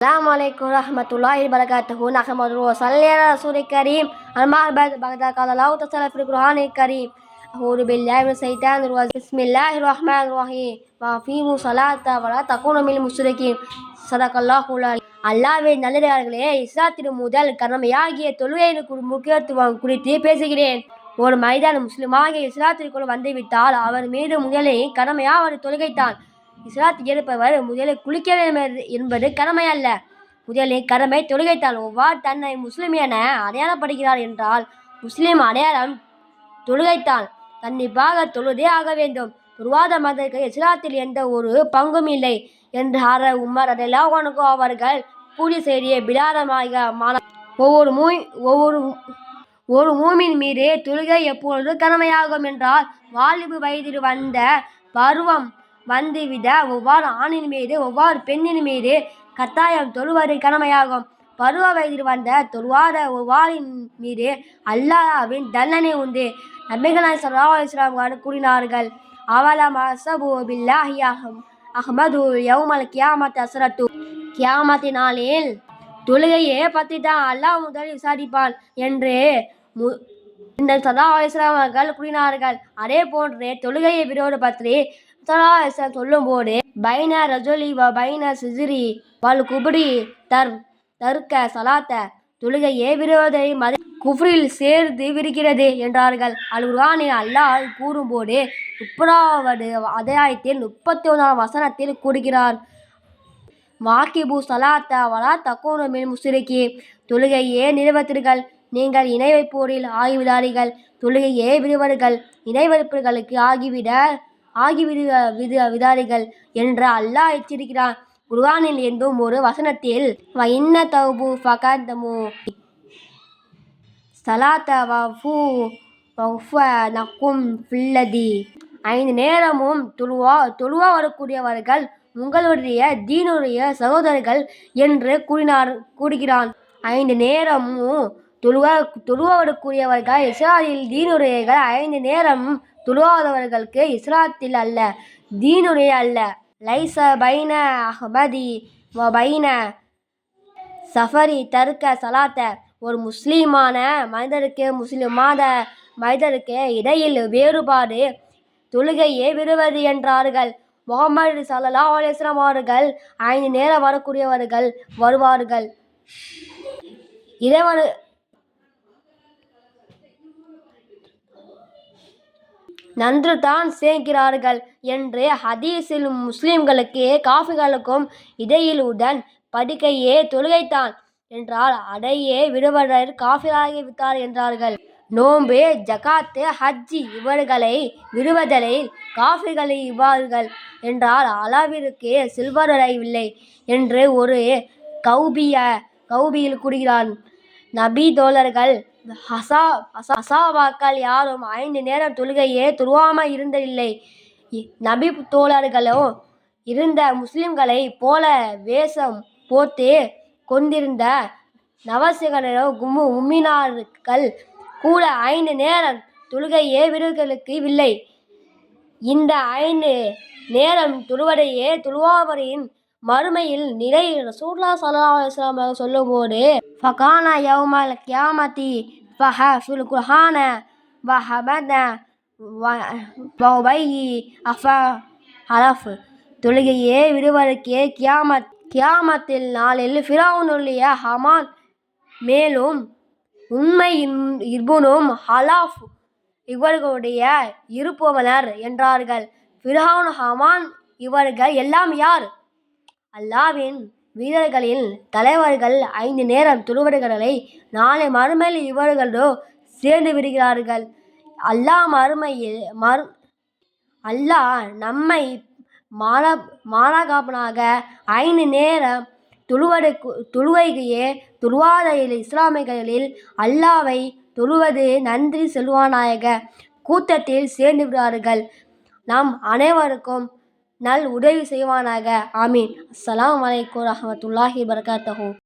அலாம் வலைக்கம் ரஹமத்துல்லாஹி வரகாத்துஹு நஹமது சல்லியல ரசூலை கரீம் அன்பார் பத் பகதா கால லவ் தசல ஃபில் குர்ஆனி கரீம் அஹூது பில்லாஹி மினஷ் ஷைத்தானிர் ரஜீம் பிஸ்மில்லாஹிர் ரஹ்மானிர் ரஹீம் வா ஃபீமு ஸலாத்த வல தகுனு மில் முஷ்ரிகீன் சதகல்லாஹு அலி அல்லாஹ்வே நல்லதார்களே இஸ்லாத்தின் முதல் கடமையாகிய தொழுகையின் முக்கியத்துவம் குறித்து பேசுகிறேன். ஒரு மனிதன் முஸ்லிமாகிய இஸ்லாத்திற்குள் வந்துவிட்டால் அவர் மீது முதலே கடமையாக அவர் தொழுகைத்தான். இஸ்லாத்தில் இருப்பவர் முதலில் குளிக்க வேண்டும் என்பது கடமை அல்ல முதலில் கடமை தொழுகைத்தான் ஒவ்வாறு தன்னை முஸ்லிம் என அடையாளப்படுகிறார் என்றால் முஸ்லிம் அடையாளம் தொழுகைத்தான் கண்டிப்பாக தொழுதே ஆக வேண்டும். துருவாத மதற்கு இஸ்லாத்தில் எந்த ஒரு பங்கும் இல்லை என்றார் உமர் அதெல்லாவனுக்கோ அவர்கள் கூலி செய்திய பிலாரமாக மான ஒவ்வொரு மூ ஒவ்வொரு ஒரு மூமின் மீது தொழுகை எப்பொழுது கடமையாகும் என்றால் வாலிபு வயதில் வந்த பருவம் வந்துவிட ஒவ்வாறு ஆணின் மீது ஒவ்வாறு பெண்ணின் மீது கத்தாயம் தொழுவது கடமையாகும். பருவ வயதில் வந்த தொழுவாத ஒவ்வாரின் மீது அல்லாஹாவின் தண்டனை உண்டு. நபிகளாய் சல்லா இஸ்லாம் கூறினார்கள் அவலம் அசபு பில்லாஹி அஹமது யவுமல் கியாமத் அசரத்து கியாமத்தினாலில் தொழுகையே பற்றி தான் அல்லாஹ் முதல் விசாரிப்பான் என்று மு இந்த சதா அவர்கள் கூறினார்கள். அதே போன்றே தொழுகையை விரோத பற்றி சதா சொல்லும்போது பைன ரஜோலிவா வ பைன சிசிரி வல் குபடி தர் தர்க்க சலாத்த தொழுகையே விரோதை மத குஃப்ரில் சேர்ந்து விரிக்கிறது என்றார்கள். அல் குர்ஆனில் அல்லாஹ் கூறும்போது முப்பதாவது அத்தியாயத்தில் முப்பத்தி ஒன்றாம் வசனத்தில் கூறுகிறார் வாக்கிபு சலாத்த வலா தக்கூனு மின் தொழுகை தொழுகையே நிறுவத்தீர்கள் நீங்கள் இணை வைப்போரில் ஆகிவிடாதீர்கள் தொழுகையே விடுவர்கள்? இணை வைப்பவர்களுக்கு ஆகிவிட ஆகிவிடு விது விதாரிகள் என்று அல்லாஹ் எச்சரிக்கிறான். குர்ஆனில் என்றும் ஒரு வசனத்தில் தௌபு ஃபகதமு வஃபு நக்கும் ஃபில்லதி. ஐந்து நேரமும் தொழுவா தொழுவா வரக்கூடியவர்கள் உங்களுடைய தீனுடைய சகோதரர்கள் என்று கூறினார் கூறுகிறான். ஐந்து நேரமும் தொழுவ தொழுவ வரக்கூடியவர்கள் இஸ்ராயில் தீனுடையர்கள் ஐந்து நேரம் தொழுவாதவர்களுக்கு இஸ்லாத்தில் அல்ல தீனுடைய அல்ல. லைச பைன அஹ்மதி வ பைன சஃபரி தருக்க சலாத்த. ஒரு முஸ்லீமான மனிதருக்கு முஸ்லிமாத மனிதருக்கு இடையில் வேறுபாடு. தொழுகையே விடுவது என்றார்கள். முகமது சல்லா அலிஸ்லாம் அவர்கள் ஐந்து நேரம் வரக்கூடியவர்கள் வருவார்கள். இறைவன் நன்று தான் சேர்க்கிறார்கள் என்று ஹதீஸில் முஸ்லிம்களுக்கு காஃபிகளுக்கும் இடையில் உடன் படுக்கையே தொழுகைத்தான் என்றால் அடையே விடுவதர் காஃபிராகி விட்டார் என்றார்கள். நோன்பு ஜகாத்து ஹஜ்ஜி இவர்களை விடுவதலை காஃபிகளை இவ்வாறுகள் என்றால் அளவிற்கு செல்வரவில்லை என்று ஒரு கௌபிய கௌபியில் கூறுகிறான். நபி தோழர்கள் ஹசா ஹசாபாக்கள் யாரும் ஐந்து நேரம் தொழுகையே துருவாமல் இருந்ததில்லை. நபி தோழர்களோ இருந்த முஸ்லிம்களை போல வேஷம் போட்டு கொண்டிருந்த நவசிகரோ கும்மு உம்மினார்கள் கூட ஐந்து நேரம் தொழுகையே வீரர்களுக்கு இல்லை. இந்த ஐந்து நேரம் தொழுவதையே துருவாவரின் மறுமையில் நிலை ரசூல்லா சல்லா அலுவலாம் சொல்லும்போது ஃபகானா யவுமல் கியாமதி ஃபஹ ஃபில் குர்ஹான வஹபத வபைஹி அஃப ஹலஃப் தொழுகையே விடுவதற்கே கியாமத் கியாமத்தில் நாளில் ஃபிரௌனுடைய ஹமான் மேலும் உண்மை இன்- இப்னும் ஹலாஃப் இவர்களுடைய இருப்பவனர் என்றார்கள். ஃபிராவுன் ஹமான் இவர்கள் எல்லாம் யார்? அல்லாவின் வீரர்களின் தலைவர்கள் ஐந்து நேரம் தொழுவர்களை நாளை மறுமையில் இவர்களோ சேர்ந்து விடுகிறார்கள். அல்லாஹ் மறுமையில் மறு அல்லாஹ் நம்மை மாலா மானகாப்பனாக ஐந்து நேரம் தொழுவதை தொழுவைகையே தொழுவாத இஸ்லாமியர்களில் அல்லாவை தொழுவது நன்றி செல்வாநாயக கூட்டத்தில் சேர்ந்து விடுவார்கள். நம் அனைவருக்கும் நல் உதவி செய்வானாக. ஆமீன். அஸ்லாம் வலைக்கூர் ரஹமத்துல்லாஹி வபரகாத்தஹூ.